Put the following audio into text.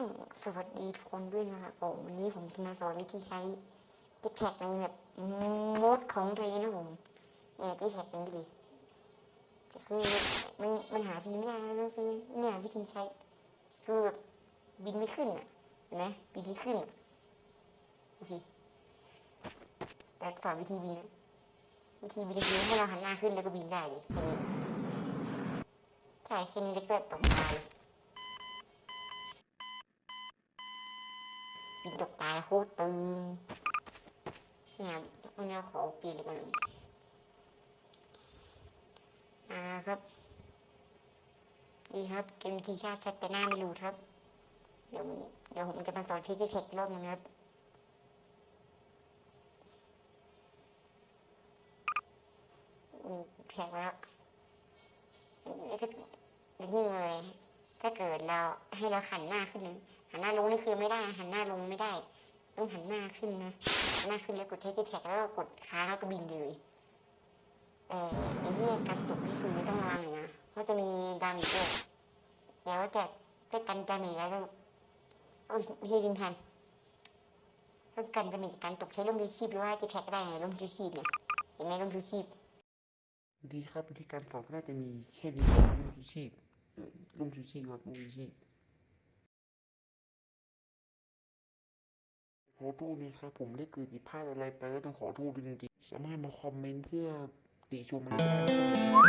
สวัสดีทุกคนด้วยนะครับผมวันนี้ผมจะมาสอนวิธีใช้จิ๊กแพกในแบบโมดของตัวเองนะผมเนี่ยจิ๊กแพกนี้เลยคือมันมันหาพีไม่ได้ต้องซื้อเนี่ยวิธีใช้คือแบบบินไม่ขึ้นอะเห็นไหมบินไม่ขึ้นโอเคแต่สอนวิธีบินวิธีบินคือให้เราหันหน้าขึ้นแล้วก็บินได้เลยแค่นี้ใช่แค่นี้แล้วก็ตกตาย บินตกตายโคตรตึงเนี่ยวันนี้ขอเปลี่ยนเลยก่อนอ่าครับดีครับเกมทีชาติซัดแต่หน้าไม่รู้ครับ เดี๋ยวเดี๋ยวผมจะมาสอนที่ทคนิครอบนึงครับมีแพ็กแล้วถ้าอย่างนี้เลย ถ้าเกิดเราให้เราหันหน้าขึ้นนะหันหน้าลงนี่คือไม่ได้หันหน้าลงไม่ได้ ต้องหันหน้าขึ้นนะหันหน้าขึ้นแล้วกดใช้จีแท็กแล้วก็กดค้างแล้วก็บินเลยเออไอ้เนี่ยการตกนี่คือต้องระวังหน่อยนะเพราะจะมีดาเมจด้วยเดี๋ยวจะไปกันดาเมจแล้วก็โอ้ยไม่ใช่ยิงทันต้องกันดาเมจกการตกใช้ร่มชูชีพหรือว่าจีแท็กได้ไงร่มชูชีพเนี่ยเห็นไหมร่มชูชีพดีครับวิธีการสอนก็น่าจะมีแค่นี้รับลุงชูชีพ ลุงชูชีพครับลุงชูชีพขอโทษนะครับผมได้เกิดผิดพลาดอะไรไปก็ต้องขอโทษด้วยจริงๆสามารถมาคอมเมนต์เพื่อติชมได้นะครับ